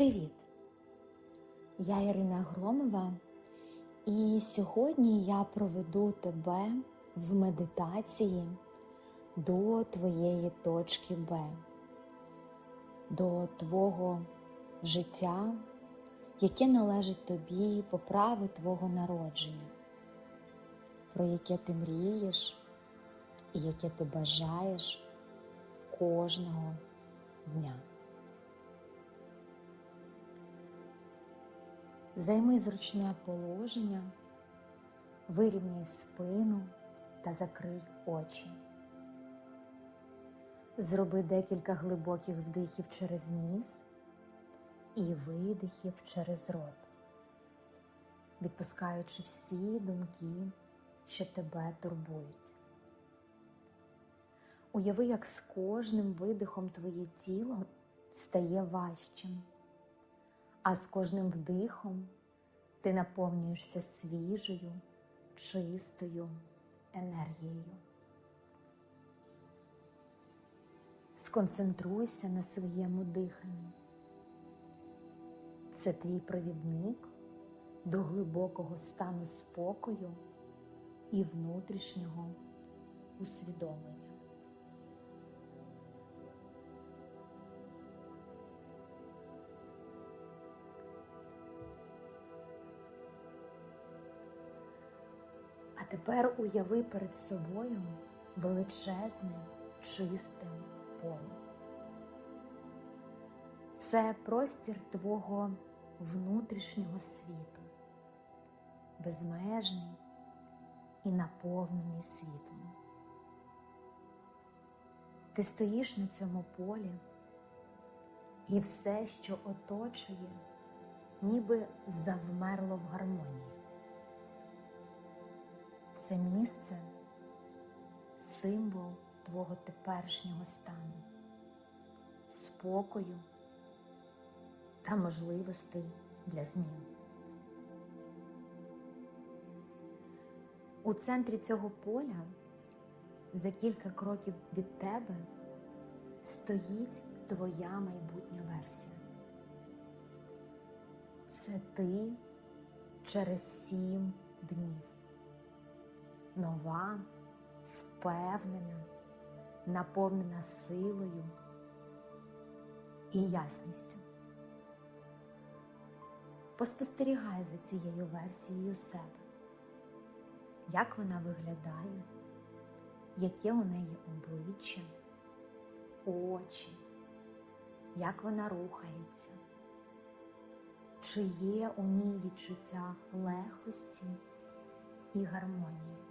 Привіт! Я Ірина Громова, і сьогодні я проведу тебе в медитації до твоєї точки Б, до твого життя, яке належить тобі по праву твого народження, про яке ти мрієш і яке ти бажаєш кожного дня. Займи зручне положення, вирівняй спину та закрий очі. Зроби декілька глибоких вдихів через ніс і видихів через рот, відпускаючи всі думки, що тебе турбують. Уяви, як з кожним видихом твоє тіло стає важчим а з кожним вдихом ти наповнюєшся свіжою, чистою енергією. Сконцентруйся на своєму диханні. Це твій провідник до глибокого стану спокою і внутрішнього усвідомлення. Тепер уяви перед собою величезне, чисте поле. Це простір твого внутрішнього світу, безмежний і наповнений світлом. Ти стоїш на цьому полі, і все, що оточує, ніби завмерло в гармонії. Це місце символ твого теперішнього стану, спокою та можливостей для змін. У центрі цього поля за кілька кроків від тебе стоїть твоя майбутня версія. Це ти через сім днів нова, впевнена, наповнена силою і ясністю. Поспостерігай за цією версією себе, як вона виглядає, яке у неї обличчя, очі, як вона рухається, чи є у ній відчуття легкості і гармонії.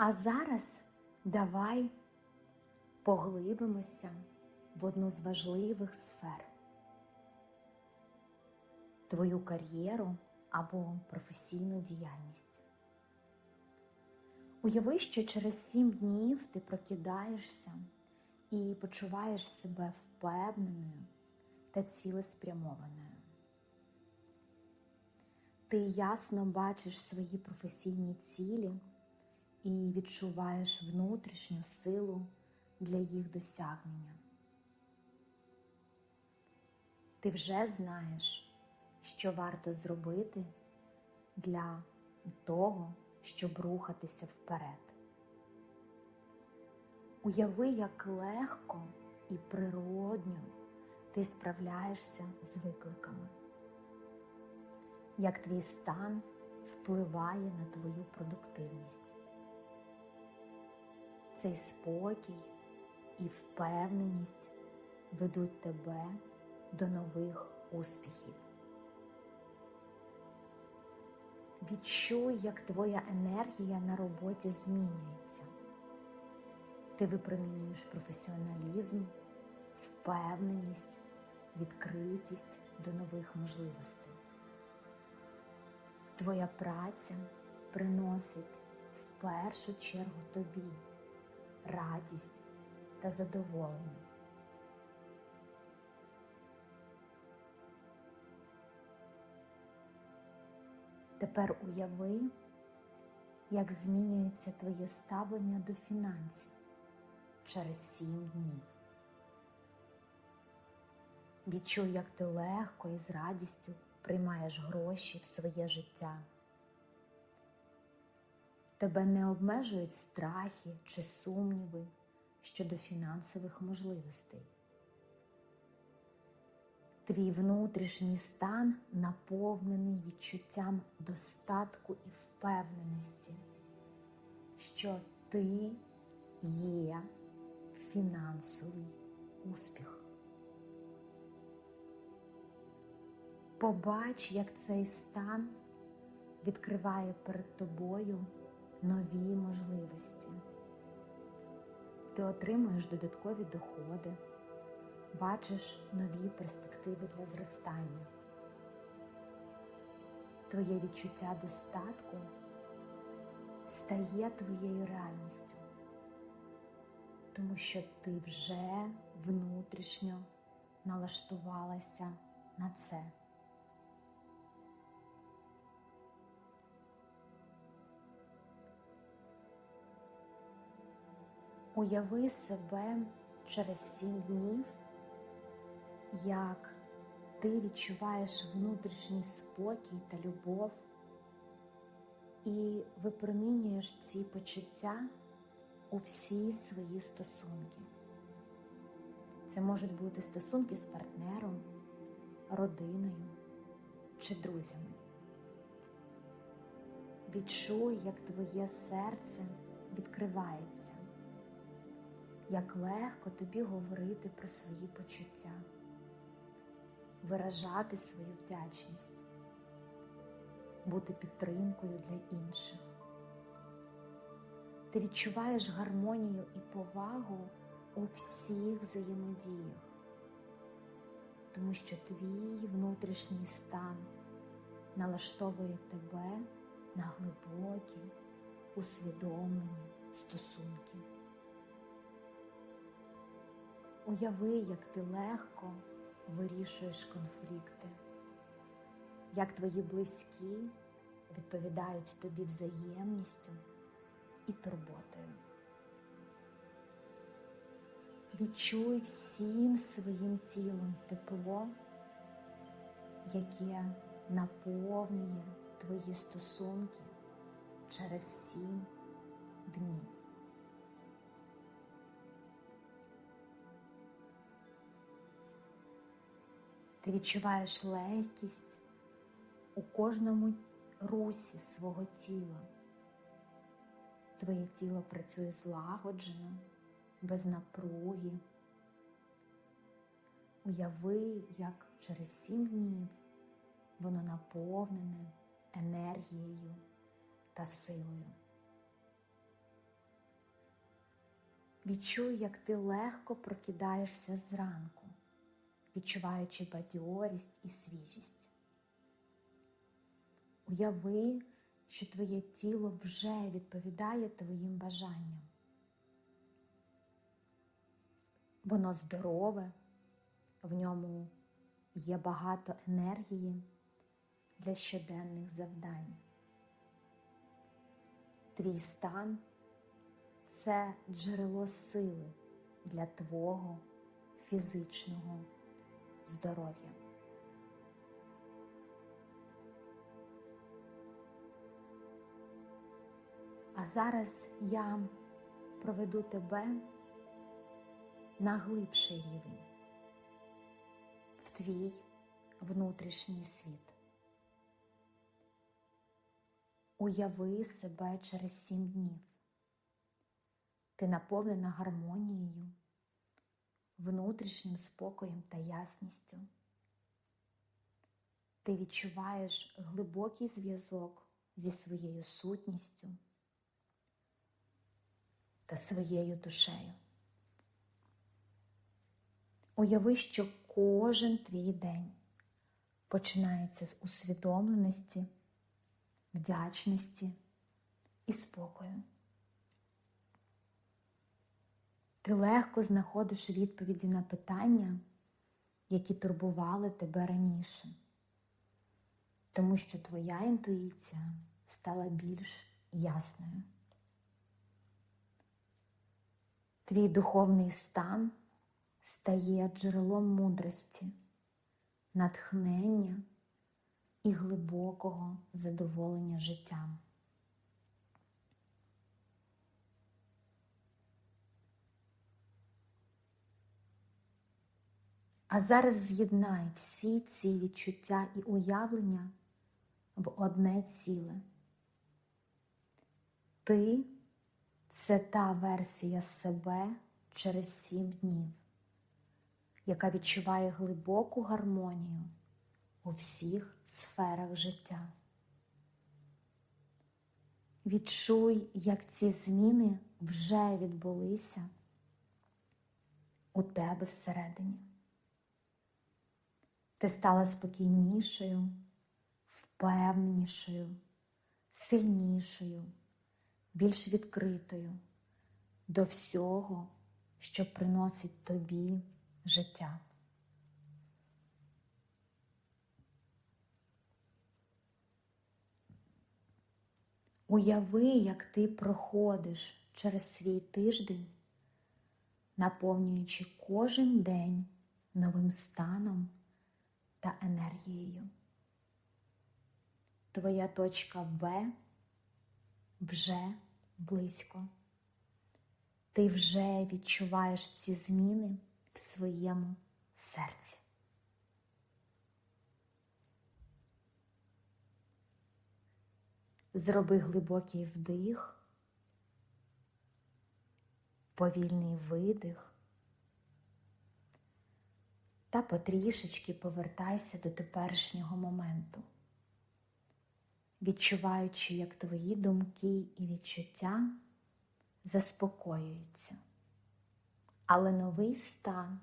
А зараз давай поглибимося в одну з важливих сфер твою кар'єру або професійну діяльність. Уяви, що через сім днів ти прокидаєшся і почуваєш себе впевненою та цілеспрямованою. Ти ясно бачиш свої професійні цілі і відчуваєш внутрішню силу для їх досягнення. Ти вже знаєш, що варто зробити для того, щоб рухатися вперед. Уяви, як легко і природньо ти справляєшся з викликами, як твій стан впливає на твою продуктивність. Цей спокій і впевненість ведуть тебе до нових успіхів. Відчуй, як твоя енергія на роботі змінюється. Ти випромінюєш професіоналізм, впевненість, відкритість до нових можливостей. Твоя праця приносить в першу чергу тобі радість та задоволення. Тепер уяви, як змінюється твоє ставлення до фінансів через сім днів. Відчуй, як ти легко і з радістю приймаєш гроші в своє життя. Тебе не обмежують страхи чи сумніви щодо фінансових можливостей. Твій внутрішній стан наповнений відчуттям достатку і впевненості, що ти є фінансовий успіх. Побач, як цей стан відкриває перед тобою нові можливості. Ти отримуєш додаткові доходи, бачиш нові перспективи для зростання. Твоє відчуття достатку стає твоєю реальністю, тому що ти вже внутрішньо налаштувалася на це. Уяви себе через сім днів, як ти відчуваєш внутрішній спокій та любов і випромінюєш ці почуття у всі свої стосунки. Це можуть бути стосунки з партнером, родиною чи друзями. Відчуй, як твоє серце відкривається як легко тобі говорити про свої почуття, виражати свою вдячність, бути підтримкою для інших. Ти відчуваєш гармонію і повагу у всіх взаємодіях, тому що твій внутрішній стан налаштовує тебе на глибокі, усвідомлені стосунки. Уяви, як ти легко вирішуєш конфлікти, як твої близькі відповідають тобі взаємністю і турботою. Відчуй всім своїм тілом тепло, яке наповнює твої стосунки через сім днів. Ти відчуваєш легкість у кожному русі свого тіла. Твоє тіло працює злагоджено, без напруги. Уяви, як через сім днів воно наповнене енергією та силою. Відчуй, як ти легко прокидаєшся зранку відчуваючи бадьорість і свіжість. Уяви, що твоє тіло вже відповідає твоїм бажанням. Воно здорове, в ньому є багато енергії для щоденних завдань. Твій стан це джерело сили для твого фізичного здоров'я. А зараз я проведу тебе на глибший рівень в твій внутрішній світ. Уяви себе через сім днів. Ти наповнена гармонією внутрішнім спокоєм та ясністю. Ти відчуваєш глибокий зв'язок зі своєю сутністю та своєю душею. Уяви, що кожен твій день починається з усвідомленості, вдячності і спокою. Ти легко знаходиш відповіді на питання, які турбували тебе раніше, тому що твоя інтуїція стала більш ясною. Твій духовний стан стає джерелом мудрості, натхнення і глибокого задоволення життям. А зараз з'єднай всі ці відчуття і уявлення в одне ціле. Ти це та версія себе через сім днів, яка відчуває глибоку гармонію у всіх сферах життя. Відчуй, як ці зміни вже відбулися у тебе всередині. Ти стала спокійнішою, впевненішою, сильнішою, більш відкритою до всього, що приносить тобі життя. Уяви, як ти проходиш через свій тиждень, наповнюючи кожен день новим станом та енергією. Твоя точка Б вже близько. Ти вже відчуваєш ці зміни в своєму серці. Зроби глибокий вдих, повільний видих та потрішечки повертайся до теперішнього моменту, відчуваючи, як твої думки і відчуття заспокоюються, але новий стан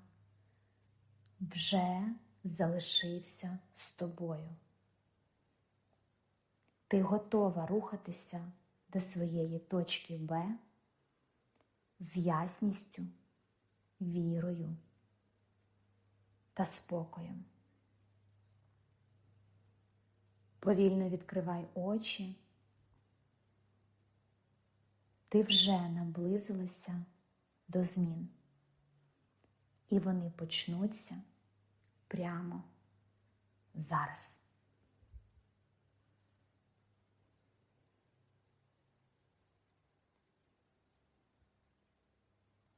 вже залишився з тобою. Ти готова рухатися до своєї точки Б з ясністю, вірою та спокоєм. Повільно відкривай очі. Ти вже наблизилася до змін, і вони почнуться прямо зараз.